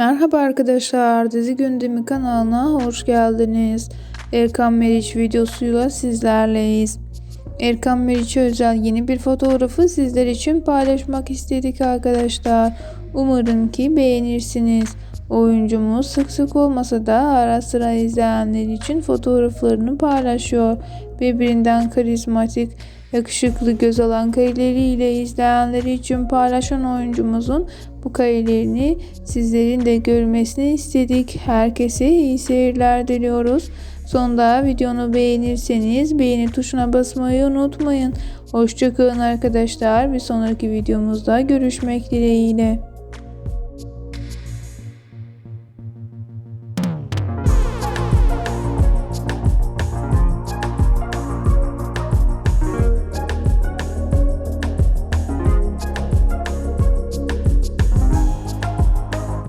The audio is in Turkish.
Merhaba arkadaşlar, Dizi Gündemi kanalına hoş geldiniz. Erkan Meriç videosuyla sizlerleyiz. Erkan Meriç'e özel yeni bir fotoğrafı sizler için paylaşmak istedik arkadaşlar. Umarım ki beğenirsiniz. Oyuncumuz sık sık olmasa da ara sıra izleyenler için fotoğraflarını paylaşıyor. Birbirinden karizmatik, yakışıklı göz alan kareleriyle izleyenleri için paylaşan oyuncumuzun bu karelerini sizlerin de görmesini istedik. Herkese iyi seyirler diliyoruz. Sonda videonu beğenirseniz beğeni tuşuna basmayı unutmayın. Hoşçakalın arkadaşlar. Bir sonraki videomuzda görüşmek dileğiyle.